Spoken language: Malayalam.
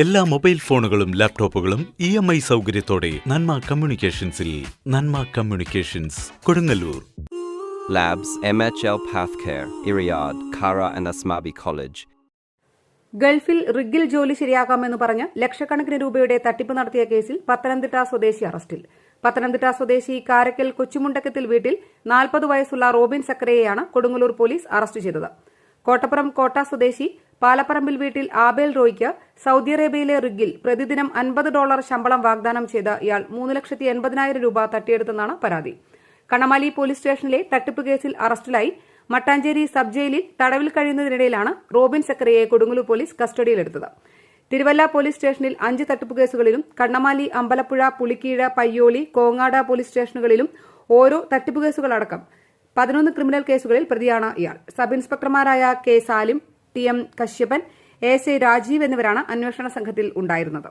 എല്ലാ മൊബൈൽ ഫോണുകളും ലാപ്ടോപ്പുകളും ഇ എം ഐ സൗകര്യത്തോടെ Nanma കമ്മ്യൂണിക്കേഷൻസിൽ Nanma communications Kodungallur. Labs MHL care ഇറിയാദ് ഖാറ ആൻഡ് അസ്മാബി കോളേജ് ഗൾഫിൽ റിഗിൽ ജോലി ശരിയാക്കാമെന്ന് പറഞ്ഞ് ലക്ഷക്കണക്കിന് രൂപയുടെ തട്ടിപ്പ് നടത്തിയ കേസിൽ പത്തനംതിട്ട സ്വദേശി അറസ്റ്റിൽ. പത്തനംതിട്ട സ്വദേശി കാരക്കൽ കൊച്ചുമുണ്ടക്കത്തിൽ വീട്ടിൽ നാൽപ്പത് വയസ്സുള്ള റോബിൻ സക്കരയെയാണ് കൊടുങ്ങല്ലൂർ പോലീസ് അറസ്റ്റ് ചെയ്തത്. കോട്ടപ്പുറം കോട്ട സ്വദേശി പാലപ്പറമ്പിൽ വീട്ടിൽ ആബേൽ റോയ്ക്ക് സൌദി അറേബ്യയിലെ റിഗിൽ പ്രതിദിനം അൻപത് ഡോളർ ശമ്പളം വാഗ്ദാനം ചെയ്ത ഇയാൾ മൂന്ന് ലക്ഷത്തി എൺപതിനായിരം രൂപ തട്ടിയെടുത്തെന്നാണ് പരാതി. കണമാലി പോലീസ് സ്റ്റേഷനിലെ തട്ടിപ്പ് കേസിൽ അറസ്റ്റിലായി മട്ടാഞ്ചേരി സബ് ജയിലിൽ തടവിൽ കഴിയുന്നതിനിടയിലാണ് റോബിൻ സെക്രയെ കൊടുങ്ങല്ലൂർ പോലീസ് കസ്റ്റഡിയിലെടുത്തത്. തിരുവല്ല പോലീസ് സ്റ്റേഷനിൽ അഞ്ച് തട്ടിപ്പ് കേസുകളിലും കണ്ണമാലി അമ്പലപ്പുഴ പുളിക്കീഴ് പയ്യോളി കോങ്ങാട് പോലീസ് സ്റ്റേഷനുകളിലും ഓരോ തട്ടിപ്പ് കേസുകളടക്കം പതിനൊന്ന് ക്രിമിനൽ കേസുകളിൽ പ്രതിയാണ് ഇയാൾ. Sub ഇൻസ്പെക്ടർമാരായ K Salim T M Kashyapan S A Rajeev എന്നിവരാണ് അന്വേഷണ സംഘത്തിൽ ഉണ്ടായിരുന്നത്.